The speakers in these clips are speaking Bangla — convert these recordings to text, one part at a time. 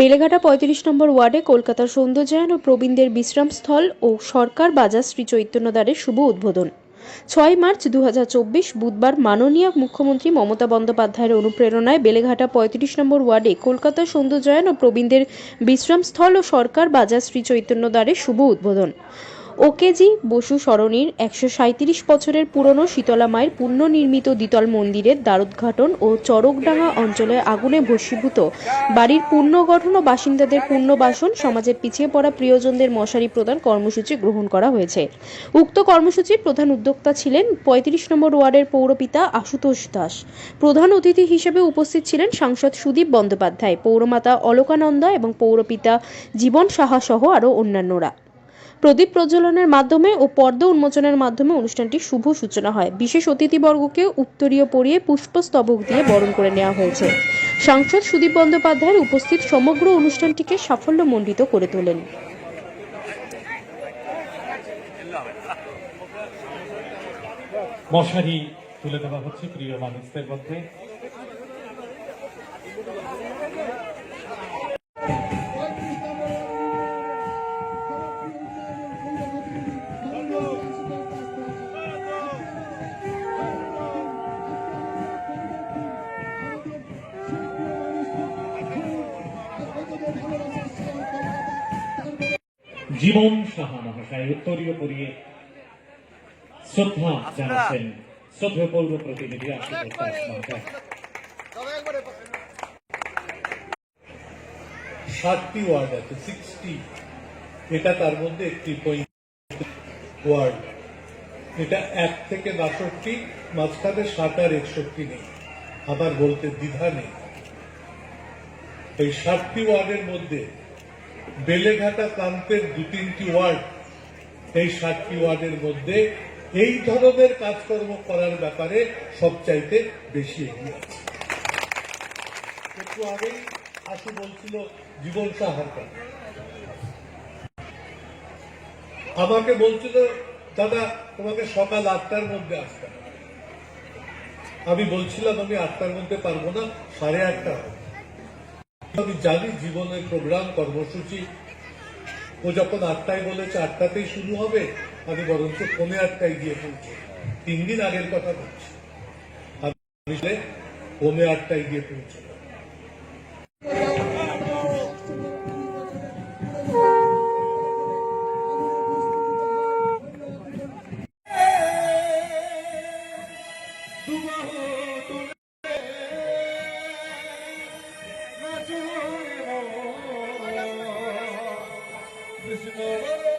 বেলেঘাটা পঁয়ত্রিশ নম্বর ওয়ার্ডে কলকাতার সৌন্দর্যায়ন ও প্রবীণদের বিশ্রামস্থল ও সরকার বাজার শ্রী চৈতন্যদ্বারের শুভ উদ্বোধন। ছয় মার্চ দু হাজার চব্বিশ বুধবার মাননীয় মুখ্যমন্ত্রী মমতা বন্দ্যোপাধ্যায়ের অনুপ্রেরণায় বেলেঘাটা পঁয়ত্রিশ নম্বর ওয়ার্ডে কলকাতা সৌন্দর্যায়ন ও প্রবীণদের বিশ্রামস্থল ও সরকার বাজার শ্রী চৈতন্যদ্বারের শুভ উদ্বোধন। ওকেজি বসু সরণির একশো সাঁত্রিশ বছরের পুরনো শীতলা মায়ের পুনর্নির্মিত দ্বিতল মন্দিরের দ্বারোদ্ঘাটন ও চরকডাঙ্গা অঞ্চলে আগুনে ভস্মীভূত। বাড়ির পুনর্গঠন ও বাসিন্দাদের পুনর্বাসন সমাজের পিছিয়ে পড়া প্রিয়জনদের মশারি প্রদান কর্মসূচি গ্রহণ করা হয়েছে। উক্ত কর্মসূচির প্রধান উদ্যোক্তা ছিলেন পঁয়ত্রিশ নম্বর ওয়ার্ডের পৌরপিতা আশুতোষ দাস। প্রধান অতিথি হিসেবে উপস্থিত ছিলেন সাংসদ সুদীপ বন্দ্যোপাধ্যায়, পৌরমাতা অলকানন্দা এবং পৌরপিতা জীবন সাহা সহ আরও অন্যান্যরা। প্রদীপ প্রজ্বলনের মাধ্যমে ও পর্দা উন্মোচনের মাধ্যমে অনুষ্ঠানটি শুভ সূচনা হয়। বিশেষ অতিথিবর্গকে উত্তরীয় পরিয়ে পুষ্পস্তবক দিয়ে বরণ করে নেওয়া হয়েছে। সাংসদ সুদীপ বন্দ্যোপাধ্যায়ের উপস্থিত সমগ্র অনুষ্ঠানটিকে সাফল্যমণ্ডিত করে তোলেন। মশারি তুলে দেওয়া হচ্ছে প্রিয় মানুষদের মধ্যে। জীবন সাহা মহাশয় উত্তরীয় পরিয়ে শ্রদ্ধা জানাচ্ছেন শ্রদ্ধেয় পৌর প্রতিনিধি দাস ষাটটি ওয়ার্ড আছে সিক্সটি। এটা তার মধ্যে একটি ওয়ার্ড। এটা এক থেকে বাষট্টি মাঝখানে ষাট আর একষট্টি নেই। আবার বলতে দ্বিধা নেই। এই ষাটটি ওয়ার্ডের মধ্যে বেলেঘাটা প্রান্তের দু তিনটি ওয়ার্ড, এই সাতটি ওয়ার্ডের মধ্যে এই ধরনের কাজকর্ম করার ব্যাপারে সবচাইতে বেশি এগিয়ে আছে। একটু আগেই আশু বলছিল, জীবন সাহার কথা। আমাকে বলছিল, দাদা, তোমাকে সকাল আটটার মধ্যে আসতে। আমি বলছিলাম, আমি আটটার মধ্যে পারব না, সাড়ে আটটা হবে। আমি জানি জীবনের প্রোগ্রাম, কর্মসূচি, ও যখন আটটায় বলেছে আটটাতেই শুরু হবে, আমি বরঞ্চ পনে আটটায় গিয়ে পৌঁছে তিন দিন আগের কথা বলছি। আমি পনে আটটায় গিয়ে পৌঁছে Krishna.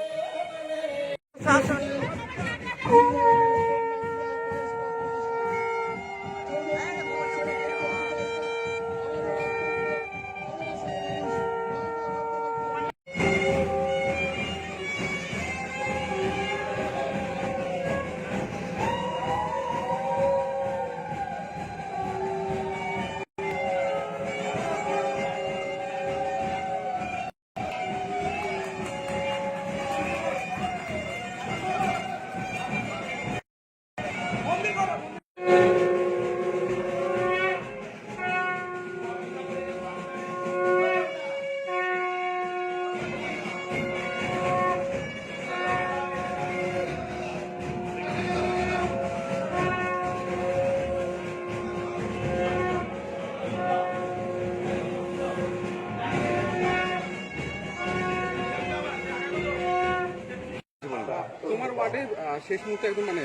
শেষ মুহূর্তে একদম মানে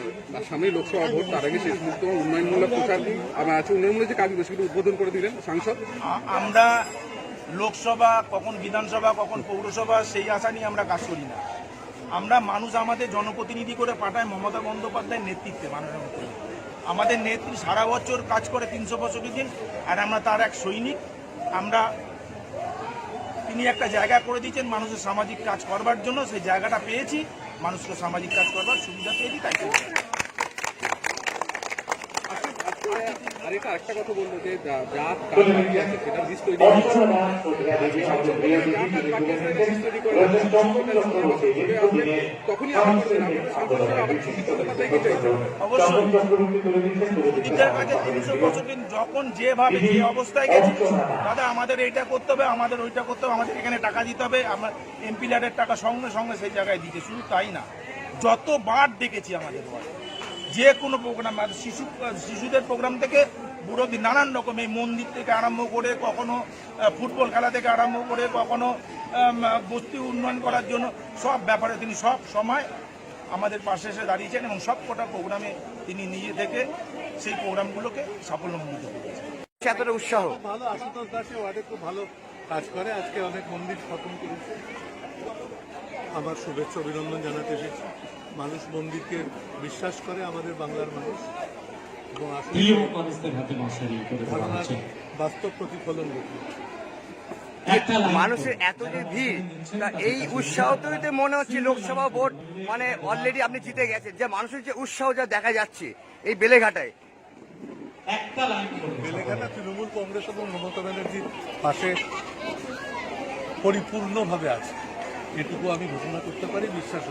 সামনে লোকসভা ভোট, তার আগে শেষ মুহূর্তে উন্নয়নমূলক প্রচার আমার আছে উন্নয়নমূলক যে কাজগুলো, সেগুলো উদ্বোধন করে দিলেন সাংসদ। আমরা লোকসভা, কখন বিধানসভা, কখন পৌরসভা, সেই আশা নিয়ে আমরা কাজ করি না। আমরা মানুষ আমাদের জনপ্রতিনিধি করে পাঠায় মমতা বন্দ্যোপাধ্যায়ের নেতৃত্বে মাননীয় মুখ্যমন্ত্রী আমাদের নেত্রী সারা বছর কাজ করে তিনশো বছর দিন, আর আমরা তার এক সৈনিক। আমরা, তিনি একটা জায়গা করে দিয়েছেন মানুষের সামাজিক কাজ করবার জন্য, সেই জায়গাটা পেয়েছি। মানুষকে সামাজিক কাজ করবার সুবিধা পেয়েছি তাই। আর এটা একটা কথা বলব যে সেটা লিস্ট তৈরি যখন তখনই যেভাবে যে অবস্থায় গেছে দাদা আমাদের এইটা করতে হবে আমাদের ওইটা করতে হবে আমাদের এখানে টাকা দিতে হবে আমরা এমপি ল্যাডের টাকা সঙ্গে সঙ্গে সেই জায়গায় দিতে শুধু তাই না। যতবার ডেকেছি আমাদের যে কোনো প্রোগ্রাম আর শিশু শিশুদের প্রোগ্রাম থেকে বুড়োদের নানান রকম এই মন্দির থেকে আরম্ভ করে কখনো ফুটবল খেলা থেকে আরম্ভ করে কখনো বস্তি উন্নয়ন করার জন্য সব ব্যাপারে তিনি সব সময় আমাদের পাশে এসে দাঁড়িয়েছেন এবং সব কটা প্রোগ্রামে তিনি নিজে থেকে সেই প্রোগ্রামগুলোকে সাফল্যমণ্ডিত করেছেন। এতটা উৎসাহ? ভালো আশুতোষ দাসে ওয়ার্ডে খুব ভালো কাজ করে আজকে অনেক মন্দির স্থাপন করেছে। আমার শুভেচ্ছা অভিনন্দন জানাতে এসেছি। মানুষ মন্দিরকে বিশ্বাস করে আমাদের বাংলার মানুষ। এবং আসলে বাস্তব প্রতিফলন দেখি মানুষের এত যে ভিড় তা এই উৎসাহ তৈরিতে মনে হচ্ছে লোকসভা ভোট মানে অলরেডি আপনি জিতে গেছেন। যে মানুষের যে উৎসাহ যা দেখা যাচ্ছে এই বেলেঘাটায় একটা লাইন তেলেঙ্গানা তৃণমূল কংগ্রেস এবং মমতা ব্যানার্জির পাশে পরিপূর্ণভাবে আছে। এটুকু আমি ঘোষণা করতে পারি, বিশ্বাস